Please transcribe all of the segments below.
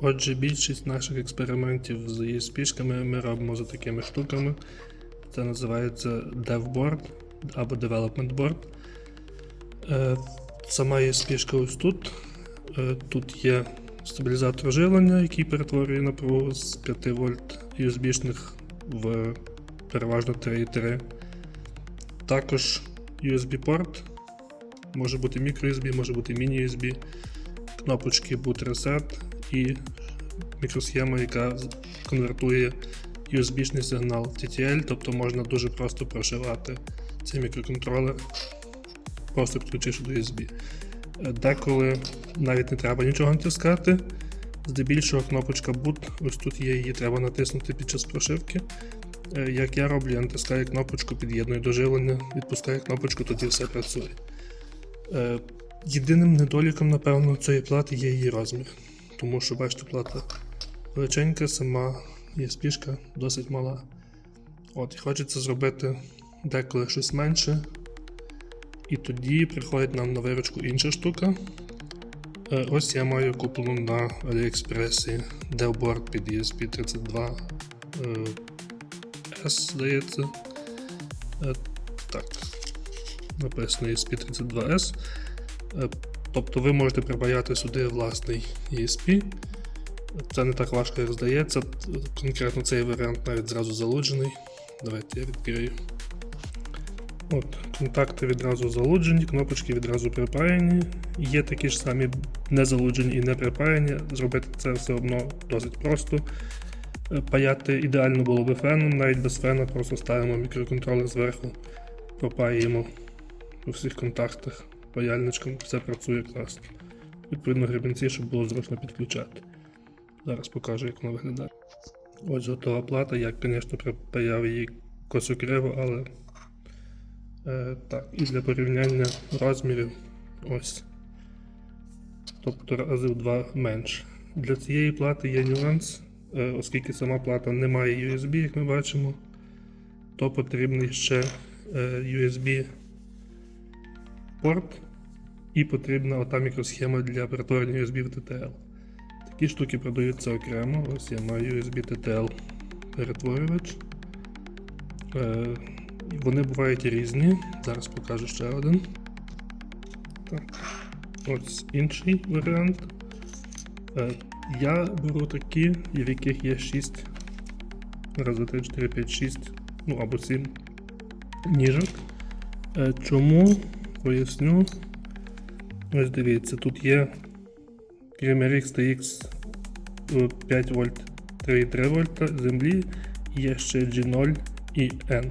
Отже, більшість наших експериментів з її спішками ми робимо за такими штуками. Це називається DevBoard або Development Board. Е, Сама спішка ось тут. Е, Тут є стабілізатор живлення, який перетворює напругу з 5 вольт USB-шних в переважно 3,3. Також USB-порт. Може бути microUSB, може бути mini-USB, кнопочки Boot Reset і мікросхема, яка конвертує USB-шний сигнал в TTL, тобто можна дуже просто прошивати цей мікроконтролер, просто підключивши до USB. Е, Деколи навіть не треба нічого натискати. Здебільшого кнопочка Boot, ось тут є, її треба натиснути під час прошивки. Е, Як я роблю, я натискаю кнопочку, під'єдную до живлення, відпускаю кнопочку, тоді все працює. Е, Єдиним недоліком, напевно, цієї плати є її розмір. Тому що, бачите, плата величенька, сама є спішка досить мала. От, і хочеться зробити деколи щось менше. І тоді приходить нам на виручку інша штука. Е, Ось я маю куплену на AliExpress DevBoard під ESP32 е, S, здається. Е, Так. Написано ESP32S. Тобто ви можете припаяти сюди власний ESP. Це не так важко, як здається. Конкретно цей варіант навіть зразу залуджений. Давайте я відкрию. От, контакти відразу залуджені, кнопочки відразу припаяні. Є такі ж самі не залуджені і не припаяні. Зробити це все одно досить просто. Е, Паяти ідеально було би феном, навіть без фена просто ставимо мікроконтролер зверху, пропаюємо у всіх контактах паяльничком, все працює класно. Відповідно, гребінці, щоб було зручно підключати. Зараз покажу, як воно виглядає. Ось готова плата, я, звісно, припаяв її косокриво, але е, так, і для порівняння розмірів ось. Тобто рази в два менше. Для цієї плати є нюанс, е, оскільки сама плата не має USB, як ми бачимо, то потрібний ще е, USB порт і потрібна ота мікросхема для перетворення USB в TTL. Такі штуки продаються окремо. Ось я маю USB TTL перетворювач. Е, вони бувають різні. Зараз покажу ще один. Так. Ось інший варіант. Е, я беру такі, в яких є 6. Раз, два, три, 4, 5, 6, ну або 7 ніжок. Е, чому? Поясню. Ось дивіться, тут є крім RX TX е, 5 вольт 3,3 вольта землі, є ще G0 і N.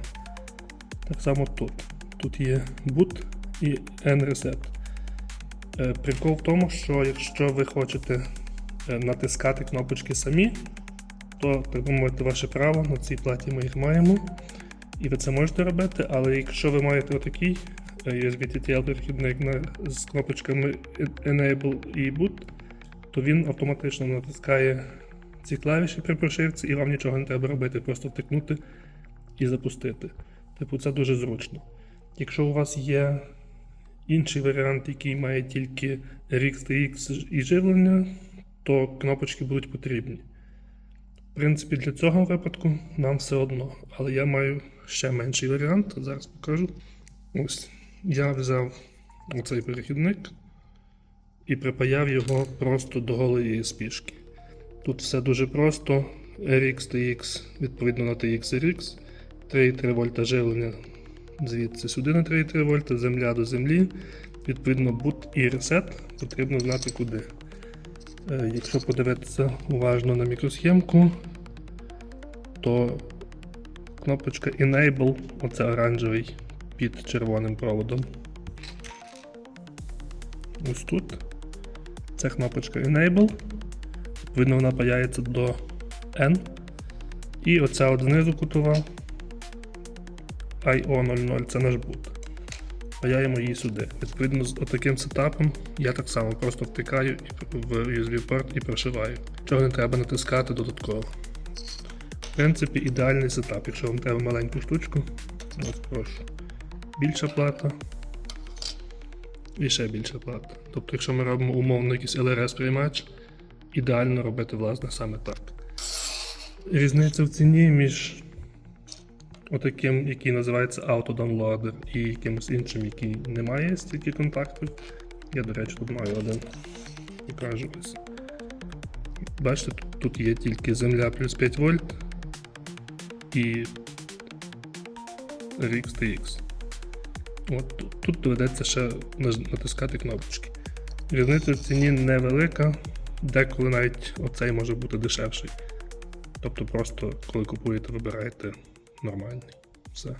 Так само тут. Тут є boot і N-Reset. Е, Прикол в тому, що якщо ви хочете е, натискати кнопочки самі, то так мовити ваше право, на цій платі ми їх маємо. І ви це можете робити, але якщо ви маєте отакий е, USB TTL перехідник з кнопочками Enable і Boot, то він автоматично натискає ці клавіші при прошивці, і вам нічого не треба робити, просто втикнути і запустити. Типу, це дуже зручно. Якщо у вас є інший варіант, який має тільки RXTX і живлення, то кнопочки будуть потрібні. В принципі, для цього випадку нам все одно. Але я маю ще менший варіант. Зараз покажу. Ось. Я взяв оцей перехідник і припаяв його просто до голої спішки. Тут все дуже просто. RX TX відповідно на TX RX. 3,3 вольта живлення звідси сюди на 3,3 вольта, земля до землі. Відповідно, boot і reset потрібно знати куди. Е, Якщо подивитися уважно на мікросхемку, то кнопочка Enable, оце оранжевий під червоним проводом. Ось тут. Це кнопочка Enable. Відповідно, вона паяється до N. І оця от знизу кутова IO00 це наш бут. Паяємо її сюди. Відповідно, з отаким сетапом я так само просто втикаю в USB-порт і прошиваю. Чого не треба натискати додатково. В принципі, ідеальний сетап, якщо вам треба маленьку штучку. Ось прошу. Більша плата. І ще більша плата. Тобто, якщо ми робимо умовно якийсь LRS приймач, ідеально робити, власне, саме так. Різниця в ціні між отаким, який називається автодаунлоадер, і якимось іншим, який не має стільки контактів. Я, до речі, тут маю один. Покажу. Бачите, тут, є тільки земля плюс 5 вольт і RX TX. От тут, доведеться ще натискати кнопочки. Різниця в ціні невелика, деколи навіть оцей може бути дешевший. Тобто просто коли купуєте, вибираєте нормальний. Все.